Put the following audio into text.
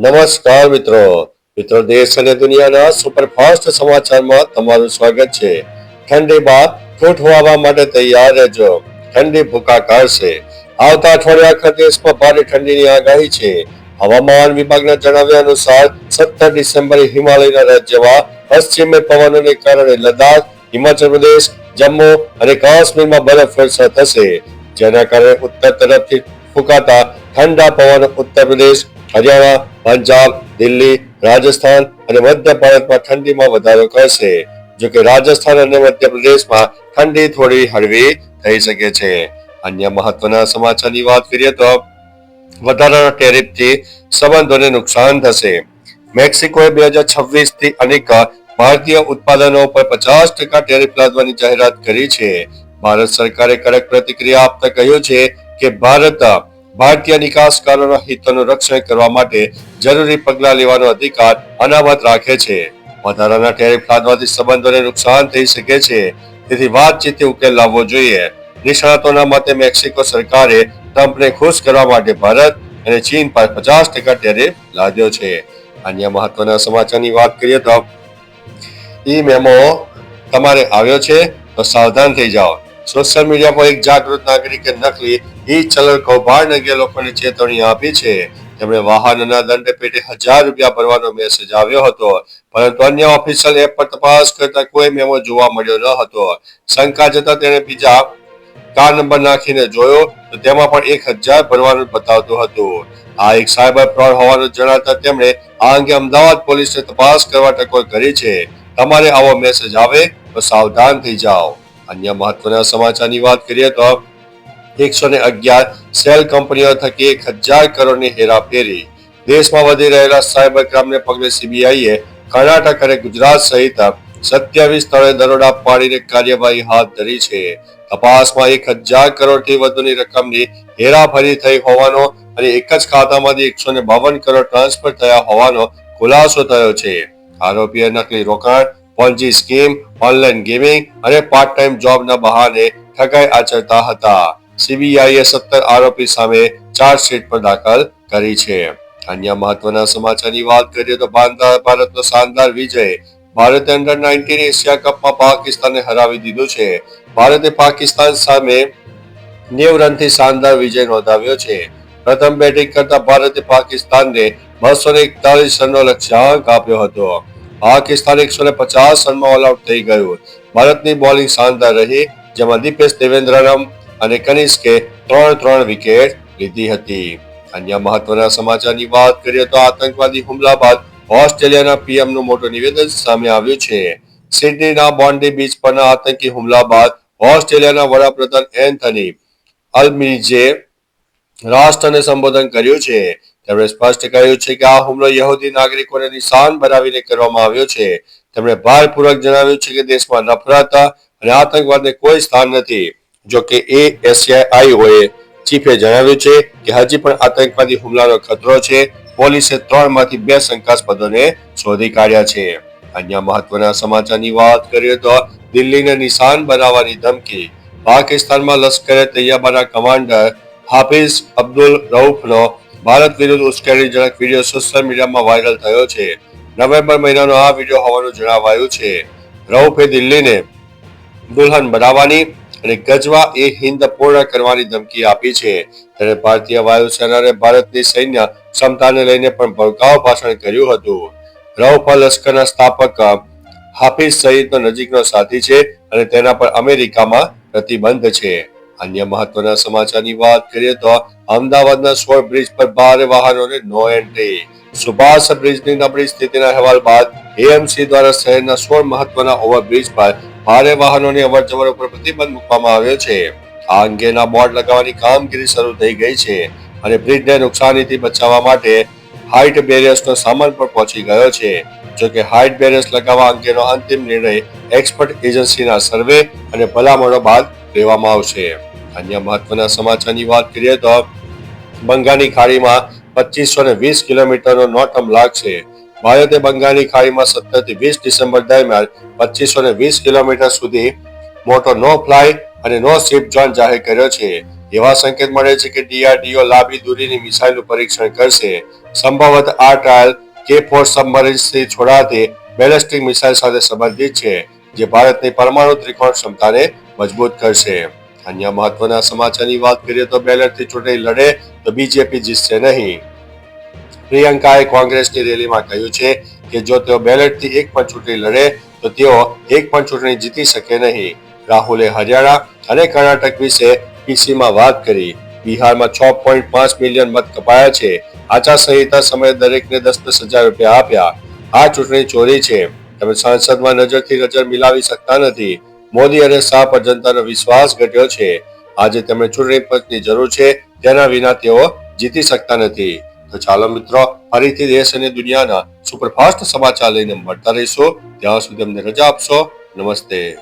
નમસ્કાર મિત્રો. મિત્રો, દેશ અને દુનિયાના સુપરફાસ્ટ સમાચારમાં તમારું સ્વાગત છે. ઠંડી બાદ ઠૂંઠવાવા માટે તૈયાર રહેજો. ઠંડી ભૂકા કાઢશે. આવતા અઠવાડિયા આખા દેશમાં ભારે ઠંડીની આગાહી છે. હવામાન વિભાગના જણાવ્યા અનુસાર સત્તર ડિસેમ્બરે હિમાલયના રાજ્યમાં પશ્ચિમે પવનોને કારણે લદ્દાખ, હિમાચલ પ્રદેશ, જમ્મુ અને કાશ્મીરમાં બરફ વર્ષા થશે. જેના કારણે ઉત્તર તરફથી ફૂંકાતા ઠંડા પવન ઉત્તર પ્રદેશ હરિયાણા, પંજાબ, દિલ્હી, રાજસ્થાન અને મધ્ય ભારતમાં ઠંડીમાં વધારો કરશે. જો કે રાજસ્થાન અને મધ્યપ્રદેશમાં ઠંડી થોડી હળવી થઈ શકે છે. અન્ય મહત્વના સમાચારની વાત કરીએ તો વધારાના ટેરિફથી સંબંધોને નુકસાન થશે. મેક્સિકોએ બે હજાર છવ્વીસથી અનેક ભારતીય ઉત્પાદનો પર પચાસ ટકા ટેરિફ લાદવાની જાહેરાત કરી છે. ભારત સરકારે કડક પ્રતિક્રિયા આપતા કહ્યું છે કે ભારત ભારતીય નિકાસકારોના હિતોનું રક્ષણ કરવા માટે જરૂરી પગલાં લેવાનો અધિકાર અનામત રાખે છે. વધારાના ટેરિફ લાદવાથી સંબંધોને નુકસાન થઈ શકે છે. તેથી વાતચીતથી ઉકેલ લાવવો જોઈએ. નિષ્ણાતોના મતે મેક્સિકો સરકારે ટ્રમ્પને ખુશ કરવા માટે ભારત અને ચીન પર પચાસ ટકા ટેરિફ લાદ્યો છે. અન્ય મહત્વના સમાચારની વાત કરીએ તો, ઈ મેમો તમારે આવ્યો છે, તો સાવધાન થઈ જાઓ. સોશિયલ મીડિયા પર એક જાગૃત નાગરિકે નકલી ઈ ચલણ કૌભાંડ અંગે લોકોને ચેતવણી આપી છે. તેમણે વાહનના દંડ પેટે હજાર રૂપિયા ભરવાનો મેસેજ આવ્યો હતો. પરંતુ અન્ય ઓફિશિયલ એપ પર તપાસ કરતા કોઈ મેમો જોવા મળ્યો ન હતો. શંકા જતા તેણે બીજા કાર નંબર નાખીને જોયો તો તેમાં પણ એક હજાર ભરવાનું બતાવતું હતું. આ એક સાયબર ફ્રોડ હોવાનું જણાતા તેમણે આ અંગે અમદાવાદ પોલીસને તપાસ કરવા ટકોર કરી છે. તમારે આવો મેસેજ આવે તો સાવધાન થઈ જાઓ. અન્ય મહત્વના સમાચારની વાત કરીએ તો એકસો ને અગિયાર સેલ કંપનીઓ થકી એક હજાર કરોડની હેરાફેરી. દેશમાં વધી રહેલા સાયબર ક્રાઇમને પગલે સીબીઆઈએ કર્ણાટક અને ગુજરાત સહિત સત્યાવીસ સ્થળે દરોડા પાડીને કાર્યવાહી હાથ ધરી છે. તપાસમાં એક હજાર કરોડથી વધુની રકમની હેરાફેરી થઈ હોવાનો અને એક જ ખાતામાંથી એકસો ને બાવન કરોડ ટ્રાન્સફર થયા હોવાનો ખુલાસો થયો છે. આરોપીએ નકલી રોકાણ પોન્જી સ્કીમ ઓનલાઈન ગેમિંગ અને પાર્ટ ટાઈમ જોબના બહાને ઠગાઈ આચરતા હતા. સીબીઆઈએ સત્તર આરોપી સામે ચાર્જશીટ પણ દાખલ કરી છે. અન્ય મહત્વના સમાચારની વાત કરીએ તો ભારતનો શાનદાર વિજય. ભારતે અંડર નાઇન્ટીન એશિયા કપમાં પાકિસ્તાનને હરાવી દીધું છે. ભારતે પાકિસ્તાન સામે નેવ રનથી શાનદાર વિજય નોંધાવ્યો છે. પ્રથમ બેટિંગ કરતા ભારતે પાકિસ્તાનને બસો એકતાલીસ રનનો લક્ષ્યાંક આપ્યો હતો. પાકિસ્તાન એકસો ને પચાસ રનમાં ઓલ આઉટ થઈ ગયું ભારતની બોલિંગ શાનદાર રહી, જેમાં દીપેશ દેવેન્દ્રનમ અને કનિષ્કે ત્રણ ત્રણ વિકેટ લીધી હતી. અન્ય મહત્વના સમાચારની વાત કરીએ તો આતંકવાદી હુમલા બાદ ઓસ્ટ્રેલિયાના પીએમનું મોટું નિવેદન સામે આવ્યું છે. સિડનીના બોન્ડી બીચ પરના આતંકી હુમલા બાદ ઓસ્ટ્રેલિયાના વડાપ્રધાન એન્થની અલ્મીજે રાષ્ટ્રને સંબોધન કર્યું છે. તેમણે સ્પષ્ટ કહ્યું છે કે આ હુમલો યહૂદી નાગરિકોને નિશાન બનાવીને કરવામાં આવ્યો છે. તેમણે ભારપૂર્વક જણાવ્યું છે કે દેશમાં નફરત અને આતંકવાદને કોઈ સ્થાન નથી. જો કે એ એસઆઈઓએ ચીફે જણાવ્યું છે કે હજી પણ આતંકવાદી હુમલાનો ખતરો છે. પોલીસે ત્રણમાંથી બે શંકાસ્પદોને શોધી કાઢ્યા છે. અન્ય મહત્વના સમાચારની વાત કરીએ તો દિલ્હીને નિશાન બનાવવાની ધમકી. પાકિસ્તાનમાં લશ્કરે તૈયાબાના કમાન્ડર હાફિઝ અબ્દુલ રઉફનો ભારત વિરુદ્ધ ઉશ્કેરણીજનક વીડિયો સોશિયલ મીડિયામાં વાયરલ થયો છે. નવેમ્બર મહિનાનો આ વીડિયો હોવાનું જણાવાયું છે. રઉફે દિલ્હીને દુલ્હન બનાવવાની અને ગજવા એ હિંદ પૂર્ણ કરવાની ધમકી આપી છે. ત્યારે ભારતીય વાયુસેનાએ ભારતની સૈન્ય ક્ષમતાને લઈને પણ ભડકાવ ભાષણ કર્યું હતું. રઉફ લશ્કરના સ્થાપક હાફિઝ સઈદનો નજીકનો સાથી છે અને તેના પર અમેરિકામાં પ્રતિબંધ છે. અન્ય મહત્વના સમાચારની વાત કરીએ તો અમદાવાદના સોળ બ્રિજ પર ભારે વાહનોને નો એન્ટ્રી. સુભાષ બ્રિજની નબળી સ્થિતિના અહેવાલ બાદ એએમસી દ્વારા શહેરના સોળ મહત્વના ઓવરબ્રિજ પર ભારે વાહનોની અવરજવર ઉપર પ્રતિબંધ મૂકવામાં આવ્યો છે. આ અંગેના બોર્ડ લગાવવાની કામગીરી શરૂ થઈ ગઈ છે અને બ્રિજને નુકસાનીથી બચાવવા માટે હાઇટ બેરિયર્સનો સામાન પણ પહોંચી ગયો છે. જો કે હાઇટ બેરિયર્સ લગાવવા અંગેનો અંતિમ નિર્ણય એક્સપર્ટ એજન્સીના સર્વે અને ભલામણો બાદ લેવામાં આવશે. અન્ય મહત્વના સમાચારની વાત કરીએ તો બંગાળની ખાડીમાં પચીસો ને વીસ કિલોમીટરનો નોટમ લાગશે ભારતે બંગાળની ખાડીમાં સત્તરથી વીસ ડિસેમ્બર દરમિયાન પચીસો ને વીસ કિલોમીટર સુધી મોટો નો ફ્લાય અને નો શિપ ઝોન જાહેર કર્યો છે. એવા સંકેત મળે છે કે ડીઆરડીઓ લાંબી દૂરીની મિસાઇલનું પરીક્ષણ કરશે. સંભવત આ ટ્રાયલ કે ફોર સબમરીન્સથી છોડાતી બેલેસ્ટિક મિસાઇલ સાથે સંબંધિત છે, જે ભારતની પરમાણુ ત્રિકોણ ક્ષમતાને મજબૂત કરશે. અન્ય મહત્વના સમાચારની વાત કરીએ તો બેલેટથી ચૂંટણી લડે તો બીજેપી જીતશે નહીં. પ્રિયંકાએ કોંગ્રેસની રેલીમાં કહ્યું છે કે જો તેઓ બેલેટથી એક પણ ચૂંટણી લડે તો તેઓ એક પણ ચૂંટણી જીતી શકે નહીં. રાહુલે હરિયાણા અને કર્ણાટક વિશે પીસીમાં વાત કરી. બિહારમાં છ પોઈન્ટ પાંચ મિલિયન મત કપાયા છે. આચારસંહિતા સમયે દરેકને દસ દસ હજાર રૂપિયા આપ્યા. આ ચૂંટણી ચોરી છે. તમે સંસદમાં નજરથી નજર મિલાવી શકતા નથી. મોદી અને શાહ પર જનતાનો વિશ્વાસ ઘટ્યો છે. આજે તેમણે ચૂંટણી પંચની જરૂર છે તેના વિના તેઓ જીતી શકતા નથી. તો ચાલો મિત્રો, ફરીથી દેશ અને દુનિયાના સુપરફાસ્ટ સમાચાર લઈને મળતા રહીશું. ત્યાં સુધી અમને રજા આપશો. નમસ્તે.